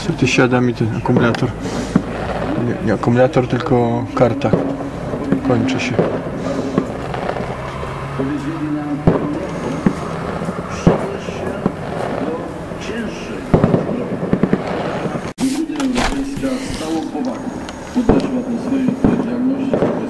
Niestety siada mi ten akumulator. Nie, nie akumulator, tylko karta. Kończy się. Uderzył atmosferę odpowiedzialności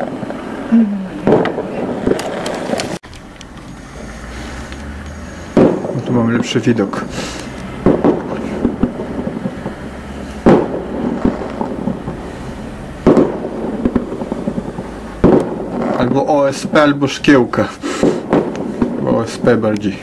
Tu mam lepszy widok. Albo OSP, albo szkiełka. OSP bardziej.